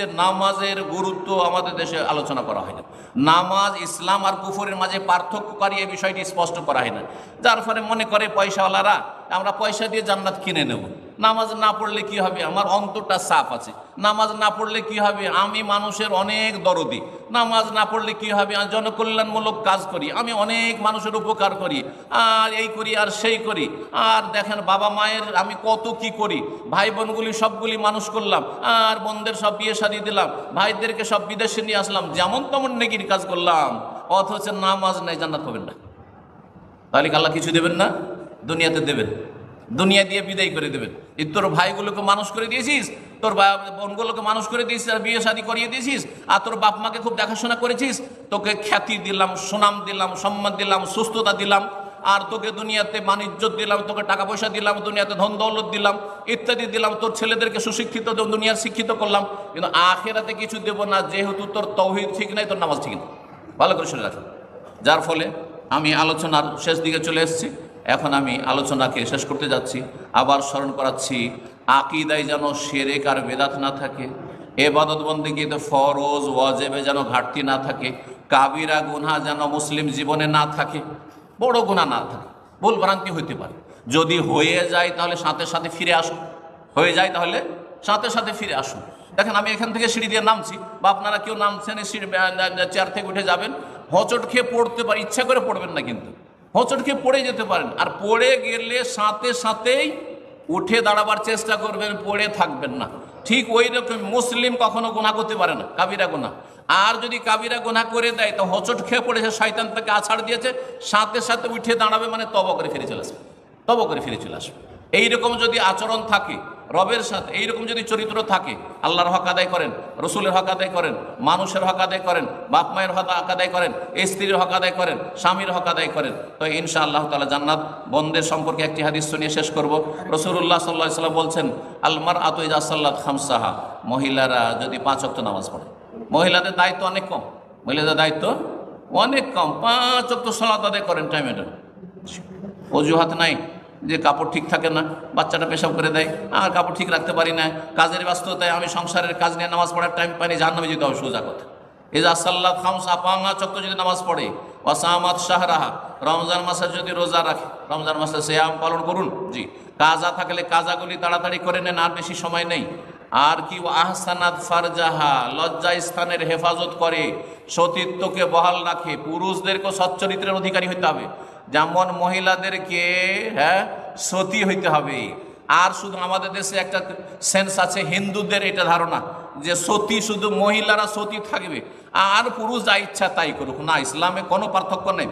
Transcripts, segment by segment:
যে নামাজের গুরুত্ব আমাদের দেশে আলোচনা করা হয় না। নামাজ, ইসলাম আর কুফুরের মাঝে পার্থক্যকারী এই বিষয়টি স্পষ্ট করা হয় না। যার ফলে মনে করে পয়সাওয়ালারা, আমরা পয়সা দিয়ে জান্নাত কিনে নেব। নামাজ না পড়লে কি হবে? আমার অন্তরটা সাফ আছে। নামাজ না পড়লে কি হবে? আমি মানুষের অনেক দরদি। নামাজ না পড়লে কি হবে? জনকল্যাণমূলক কাজ করি। আমি অনেক মানুষের উপকার করি। আর এই করি, আর সেই করি। আর দেখেন, বাবা মায়ের আমি কত কি করি? ভাই বোনগুলি সবগুলি মানুষ করলাম। আর বোনদের সব বিয়ে শাদি দিলাম। ভাইদেরকে সব বিদেশে নিয়ে আসলাম। যেমন তেমন নেকির কাজ করলাম। অথচ নামাজ নেই, জান্নাত পাবেন না। তাহলে কি আল্লাহ কিছু দেবেন না? দুনিয়াতে দেবেন। দুনিয়া দিয়ে বিদায় করে দেবেন। এই তোর ভাইগুলোকে মানুষ করে দিয়েছিস, তোর বোনগুলোকে মানুষ করে দিয়েছিস, আর বিয়ে শাদী করিয়ে দিয়েছিস, আর তোর বাপ মাকে খুব দেখাশোনা করেছিস, তোকে খ্যাতি দিলাম, সুনাম দিলাম, সম্মান দিলাম, সুস্থতা দিলাম, আর তোকে দুনিয়াতে বাণিজ্য দিলাম, তোকে টাকা পয়সা দিলাম, দুনিয়াতে ধন দৌলত দিলাম, ইত্যাদি দিলাম, তোর ছেলেদেরকে সুশিক্ষিত, দুনিয়ার শিক্ষিত করলাম, কিন্তু আখেরাতে কিছু দেবো না, যেহেতু তোর তৌহিদ ঠিক নাই, তোর নামাজ ঠিক না ভালো করে শুনে রাখুন যার ফলে আমি আলোচনার শেষ দিকে চলে এসেছি। এখন আমি আলোচনাকে শেষ করতে যাচ্ছি। আবার স্মরণ করাচ্ছি, আকিদায় যেন সেরেক আর বেদাত না থাকে এবাদত বন্দিগিতে ফরজ, ওয়াজেবে যেন ঘাটতি না থাকে, কাবিরা গুনহা যেন মুসলিম জীবনে না থাকে, বড় গুণা না থাকে, ভুল ভ্রান্তি হইতে পারে। যদি হয়ে যায় তাহলে সাথে সাথে ফিরে আসুন। হয়ে যায় তাহলে সাথে সাথে ফিরে আসুন। দেখেন আমি এখান থেকে সিঁড়ি দিয়ে নামছি, বা আপনারা কেউ নামছেন চেয়ার থেকে উঠে যাবেন, হোঁচট খেয়ে পড়তে পারে ইচ্ছা করে পড়বেন না কিন্তু। হোঁচট খেয়ে পড়ে যেতে পারেন। আর পড়ে গেলে সাথে সাথেই উঠে দাঁড়াবার চেষ্টা করবেন, পড়ে থাকবেন না। ঠিক ওই রকম মুসলিম কখনো গুণা করতে পারে না, কাবিরা গুণা আর যদি কাবিরা গুণা করে দেয়, তো হচট খেয়ে পড়েছে, শয়তান তাকে আছাড় দিয়েছে, সাথে সাথে উঠে দাঁড়াবে মানে তব করে ফিরে চলে আসবে, তব করে ফিরে চলে আসবে। এইরকম যদি আচরণ থাকে রবের সাথে, এইরকম যদি চরিত্র থাকে, আল্লাহর হক আদায় করেন, রসুলের হক আদায় করেন, মানুষের হক আদায় করেন, বাপ মায়ের হক আদায় করেন, স্ত্রীর হক আদায় করেন, স্বামীর হক আদায় করেন, তো ইনশা আল্লাহ তালা জান্নাত বন্ধের সম্পর্কে একটি হাদিস শুনিয়ে শেষ করব। রসুল্লাহ সাল্লাহ সাল্লাম বলছেন আলমার আতইজা সাল্লাত খামসাহা। মহিলারা যদি পাঁচ অক্ট নামাজ পড়ে, মহিলাদের দায়িত্ব অনেক কম, মহিলাদের দায়িত্ব অনেক কম, পাঁচ অক্ট সলাত আদায় করেন টাইমে অজুহাত নাই। যে কাপড় ঠিক থাকে না, বাচ্চাটা পেশাব করে দেয়, আর কাপড় ঠিক রাখতে পারি না, কাজের ব্যস্ততায় আমি সংসারের কাজ নিয়ে নামাজ পড়ার টাইম পাইনি, জাহান্নামে যেতে হবে সোজা কথা। এই যে আসাল্লা খামসা পাঙা চক্র যদি নামাজ পড়ে অসামাত শাহরাহা, রমজান মাসে যদি রোজা রাখে, রমজান মাসে সেয়াম পালন করুন, জি। কাজা থাকলে কাজাগুলি তাড়াতাড়ি করে নেন, আর বেশি সময় নেই। আর কি আহসানাত ফারজাহা, লজ্জা স্থানের হেফাজত করে, সতীত্বকে বহাল রাখে। পুরুষদেরকে সচ্চরিত্রের অধিকারী হতে হবে। যেমন মহিলাদেরকে হ্যাঁ সতী হইতে হবে। আর শুধু আমাদের দেশে একটা সেন্স আছে, হিন্দুদের এটা ধারণা যে সতী শুধু মহিলারা সতী থাকবে। আর পুরুষ যা ইচ্ছা তাই করুক। না, ইসলামে কোনো পার্থক্য নেই।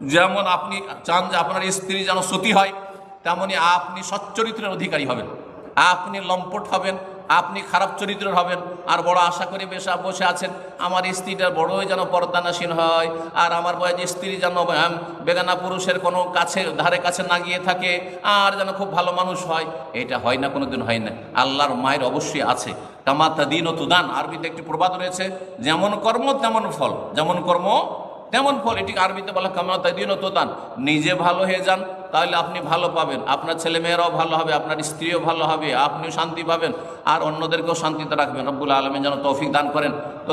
যেমন আপনি চান যে আপনার স্ত্রী যেন সতী হয়, তেমনি আপনি সচ্চরিত্রের অধিকারী হবেন। আপনি লম্পট হবেন, আপনি খারাপ চরিত্রের হবেন, আর বড় আশা করে বেশা বসে আছেন, আমার স্ত্রীটা বড়ই যেন পর্দানাসীন হয়, আর আমার বয়স স্ত্রী যেন বেগানা পুরুষের কোনো কাছে, ধারে কাছে না গিয়ে থাকে, আর যেন খুব ভালো মানুষ হয়, এটা হয় না, কোনোদিন হয় না, আল্লাহর মায়ের অবশ্যই আছে, কামাতা দিন ও তুদান আরবিতে একটি প্রবাদ রয়েছে, যেমন কর্ম তেমন ফল, যেমন কর্ম তেমন ফল এটি আরবিতে বলা কামাতা দিন তোতান। নিজে ভালো হয়ে যান, তাহলে আপনি ভালো পাবেন। আপনার ছেলে মেয়েরাও ভালো হবে, আপনার স্ত্রীও ভালো হবে, আপনিও শান্তি পাবেন। আর অন্যদেরকেও শান্তিতে রাখবেন। রব্বুল আলমী যেন তৌফিক দান করেন। তো